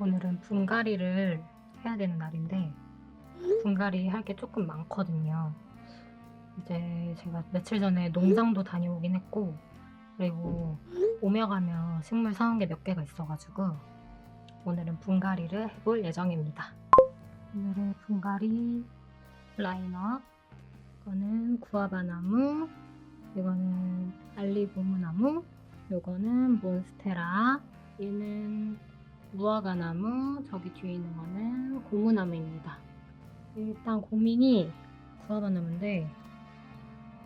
오늘은 분갈이를 해야 되는 날인데 분갈이 할 게 조금 많거든요. 이제 제가 며칠 전에 농장도 다녀오긴 했고 그리고 오며 가며 식물 사온 게 몇 개가 있어가지고 오늘은 분갈이를 해볼 예정입니다. 오늘의 분갈이 라인업 이거는 구아바나무 이거는 알리고무나무 요거는 몬스테라 얘는 무화과나무 저기 뒤에 있는 거는 고무나무입니다. 일단 고민이 구아바나무인데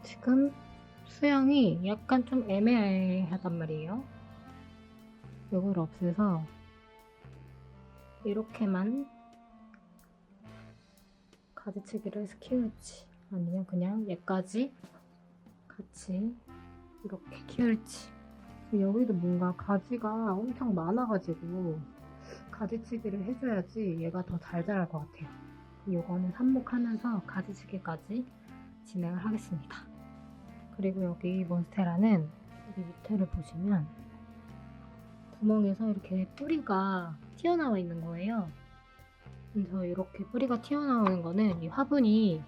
지금 수영이 약간 좀 애매하단 말이에요. 요걸 없애서 이렇게만 가지치기를 키울지 아니면 그냥 얘까지 같이 이렇게 키울지 여기도 뭔가 가지가 엄청 많아가지고 가지치기를 해줘야지 얘가 더 잘 자랄 것 같아요. 요거는 삽목하면서 가지치기까지 진행을 하겠습니다. 그리고 여기 몬스테라는 여기 밑에를 보시면 구멍에서 이렇게 뿌리가 튀어나와 있는 거예요. 그래서 이렇게 뿌리가 튀어나오는 거는 이 화분이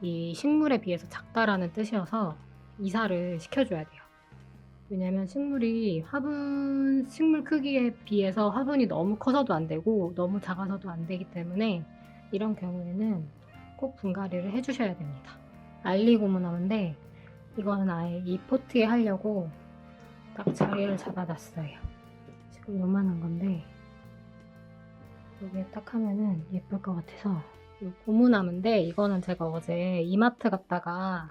이 식물에 비해서 작다라는 뜻이어서 이사를 시켜줘야 돼요. 왜냐면 식물이 화분, 식물 크기에 비해서 화분이 너무 커서도 안 되고 너무 작아서도 안 되기 때문에 이런 경우에는 꼭 분갈이를 해주셔야 됩니다. 알리고무나무인데 이거는 아예 이 포트에 하려고 딱 자리를 잡아놨어요. 지금 요만한 건데 여기에 딱 하면은 예쁠 것 같아서 이 고무나무인데 이거는 제가 어제 이마트 갔다가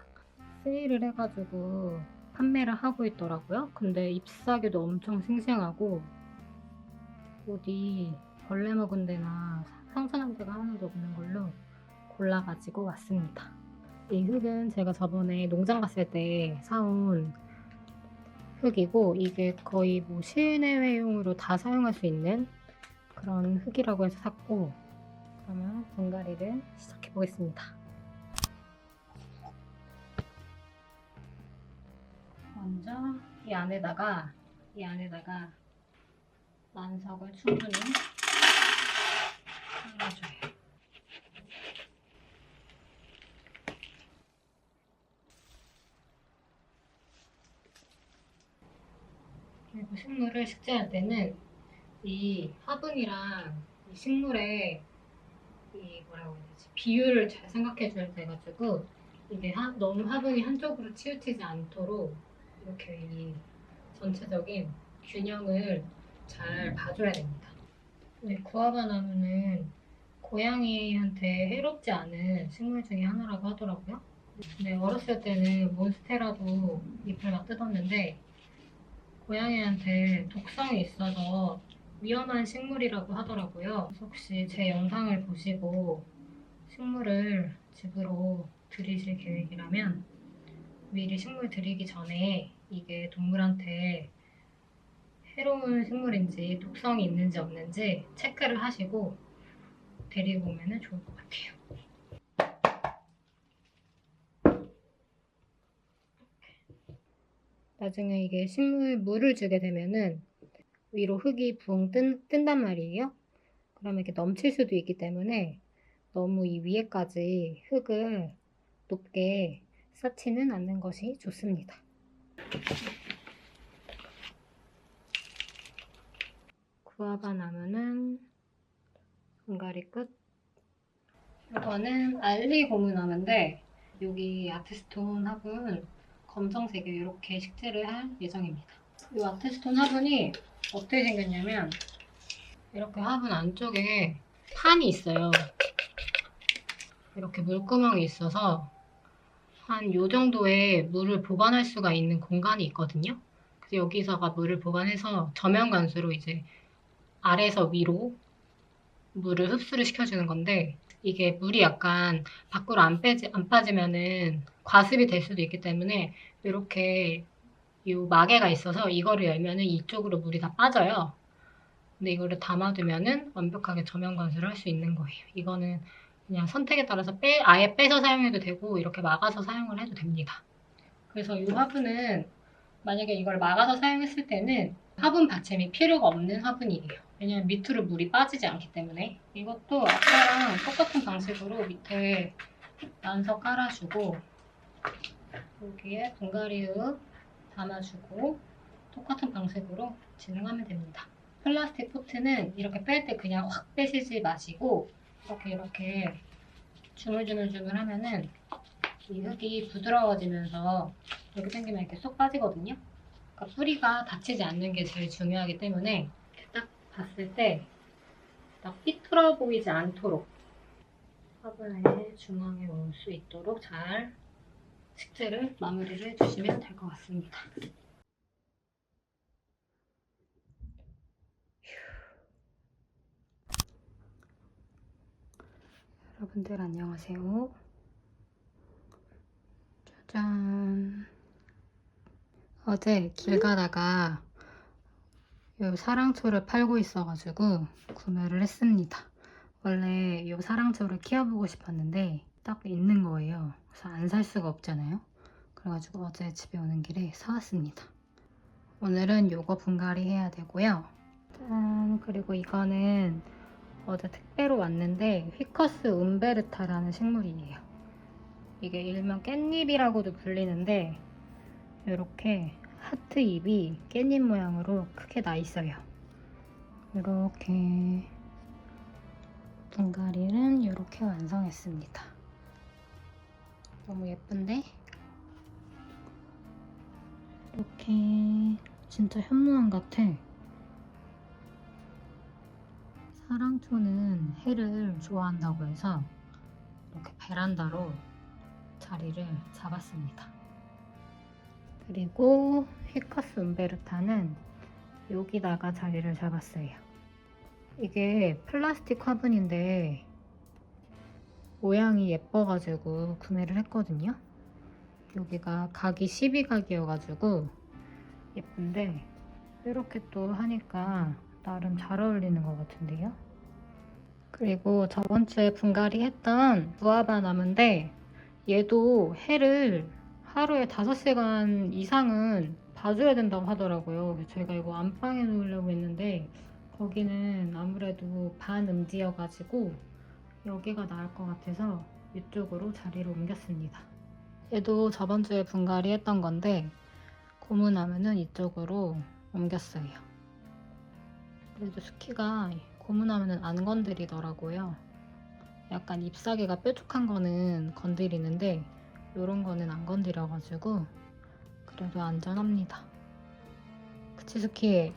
세일을 해가지고 판매를 하고 있더라고요. 근데 잎사귀도 엄청 싱싱하고 어디 벌레 먹은 데나 상처난 데가 하나도 없는 걸로 골라가지고 왔습니다. 이 흙은 제가 저번에 농장 갔을 때 사온 흙이고 이게 거의 뭐 실내외용으로 다 사용할 수 있는 그런 흙이라고 해서 샀고 그러면 분갈이를 시작해 보겠습니다. 먼저 이 안에다가 이 안에다가 만석을 충분히 넣어줘요. 그리고 식물을 식재할 때는 이 화분이랑 이 식물의 이 뭐라고 해야 되지 비율을 잘 생각해 줘야 돼가지고 이게 하- 너무 화분이 한쪽으로 치우치지 않도록 이렇게 이 전체적인 균형을 잘 봐줘야 됩니다. 이 구아바나무는 고양이한테 해롭지 않은 식물 중에 하나라고 하더라고요. 근데 어렸을 때는 몬스테라도 잎을 막 뜯었는데 고양이한테 독성이 있어서 위험한 식물이라고 하더라고요. 그래서 혹시 제 영상을 보시고 식물을 집으로 들이실 계획이라면 미리 식물 들이기 전에 이게 동물한테 해로운 식물인지 독성이 있는지 없는지 체크를 하시고 데리고 오면 좋을 것 같아요. 나중에 이게 식물 물을 주게 되면은 위로 흙이 붕 뜬, 뜬단 말이에요. 그러면 이렇게 넘칠 수도 있기 때문에 너무 이 위에까지 흙을 높게 쌓지는 않는 것이 좋습니다. 구아바 나무는 분갈이 끝. 이거는 알리 고무 나무인데 여기 아트스톤 화분 검정색에 이렇게 식재를 할 예정입니다. 이 아트스톤 화분이 어떻게 생겼냐면 이렇게 화분 안쪽에 판이 있어요. 이렇게 물구멍이 있어서 한 요 정도의 물을 보관할 수가 있는 공간이 있거든요. 그래서 여기서가 물을 보관해서 저면 관수로 이제 아래에서 위로 물을 흡수를 시켜주는 건데 이게 물이 약간 밖으로 안, 빼지, 안 빠지면은 과습이 될 수도 있기 때문에 이렇게 이 마개가 있어서 이거를 열면은 이쪽으로 물이 다 빠져요. 근데 이거를 담아두면은 완벽하게 저면 관수를 할 수 있는 거예요. 이거는 그냥 선택에 따라서 빼, 아예 빼서 사용해도 되고 이렇게 막아서 사용을 해도 됩니다. 그래서 이 화분은 만약에 이걸 막아서 사용했을 때는 화분 받침이 필요가 없는 화분이에요. 왜냐면 밑으로 물이 빠지지 않기 때문에 이것도 아까랑 똑같은 방식으로 밑에 난서 깔아주고 여기에 분갈이흙 담아주고 똑같은 방식으로 진행하면 됩니다. 플라스틱 포트는 이렇게 뺄 때 그냥 확 빼시지 마시고 이렇게 이렇게 주물주물주물 하면은 이 흙이 부드러워지면서 이렇게 당기면 이렇게 쏙 빠지거든요. 그러니까 뿌리가 다치지 않는 게 제일 중요하기 때문에 딱 봤을 때 딱 삐뚤어 보이지 않도록 화분의 중앙에 올 수 있도록 잘 식재를 마무리를 해주시면 될 것 같습니다. 여러분들 안녕하세요. 짜잔. 어제 길 가다가 요 사랑초를 팔고 있어가지고 구매를 했습니다. 원래 요 사랑초를 키워보고 싶었는데 딱 있는 거예요. 그래서 안 살 수가 없잖아요. 그래가지고 어제 집에 오는 길에 사왔습니다. 오늘은 요거 분갈이 해야 되고요. 짠 그리고 이거는 어제 택배로 왔는데 휘커스 움베르타라는 식물이에요. 이게 일명 깻잎이라고도 불리는데 이렇게 하트 잎이 깻잎 모양으로 크게 나 있어요. 이렇게 분갈이는 이렇게 완성했습니다. 너무 예쁜데? 이렇게 진짜 현무암 같아. 사랑초는 해를 좋아한다고 해서 이렇게 베란다로 자리를 잡았습니다. 그리고 휘커스 움베르타는 여기다가 자리를 잡았어요. 이게 플라스틱 화분인데 모양이 예뻐가지고 구매를 했거든요. 여기가 각이 12각이어가지고 예쁜데 이렇게 또 하니까 나름 잘 어울리는 것 같은데요. 그리고 저번 주에 분갈이 했던 무화과 나무인데 얘도 해를 하루에 5시간 이상은 봐줘야 된다고 하더라고요. 저희가 이거 안방에 놓으려고 했는데 거기는 아무래도 반음지여가지고 여기가 나을 것 같아서 이쪽으로 자리를 옮겼습니다. 얘도 저번 주에 분갈이 했던 건데 고무나무는 이쪽으로 옮겼어요. 그래도 스키가 고무나무는 안 건드리더라고요. 약간 잎사귀가 뾰족한 거는 건드리는데 이런 거는 안 건드려가지고 그래도 안전합니다. 그치 스키?